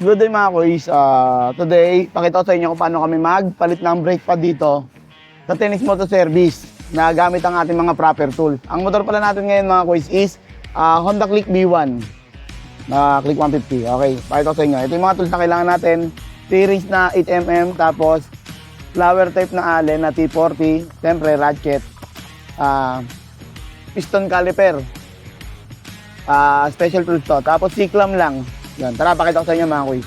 Good day mga kuys. Ah, today, pakita ko sa inyo kung paano kami magpalit ng brake pad dito sa Tennis Motor Service na gamit ang ating mga proper tool. Ang motor pala natin ngayon mga kuys is ah, Honda Click B1 na Click 150. Okay, pakita ko sa inyo. Ito yung mga tools na kailangan natin. Series na 8mm, tapos flower type na Allen na T40, siyempre ratchet, ah, piston caliper, Ah, special tools to. Tapos siklam lang. Yan, tara pakita ko sa inyo mga kuy.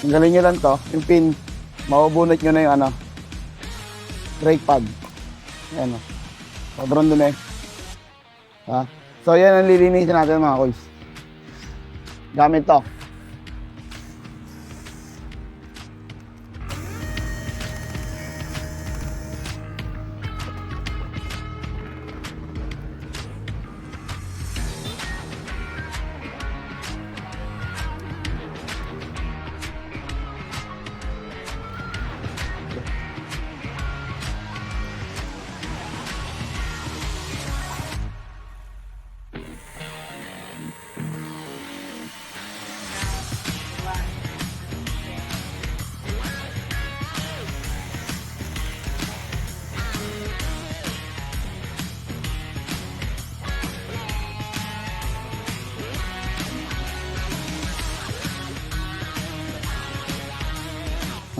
Tanggalin nyo lang to, yung pin, mabubunot nyo na yung ano, brake pad. Ayan o. Sobrang dumi. Ha? So, yan ang lilinisin natin mga kuys. Gamit to.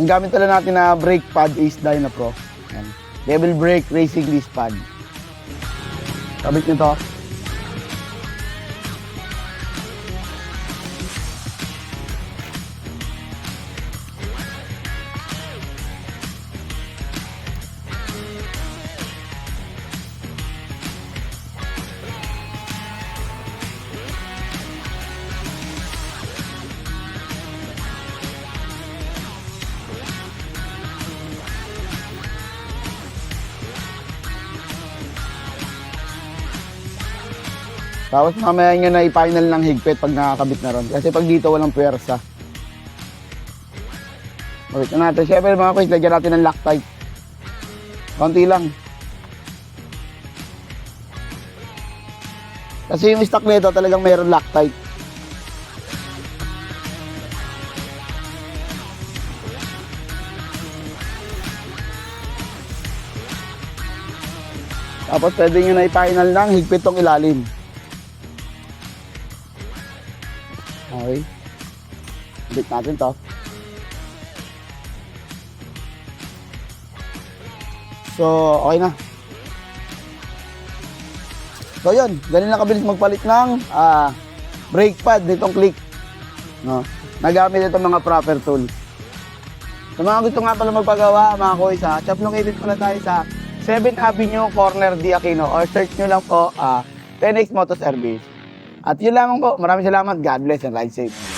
Ang gamit pala natin na brake pad is Dyna Pro. Yan. Devil Brake Racing Disc Pad. Kabit nyo Tapos mamaya nyo na i-final ng higpit pag nakakabit na ron. Kasi pag dito walang puwersa. Bakit na natin. Siyempre mga kuys, lagyan natin ng Loctite. Konti lang. Kasi yung stock nito talagang mayroon Loctite. Tapos pwede nyo na i-final ng higpit tong ilalim. Okay. Bit natin to. So, okay na. So, yun. Ganun lang kabilis magpalit ng ah, brake pad nitong click. No? Nagamit itong mga proper tool. Sa mga gusto nga pala magpagawa, mga kuys, ha, shop located pala tayo sa 7th Avenue, corner D Aquino, or search nyo lang po, ah, 10X Motor Service. At yun lamang po. Maraming salamat. God bless and ride safe.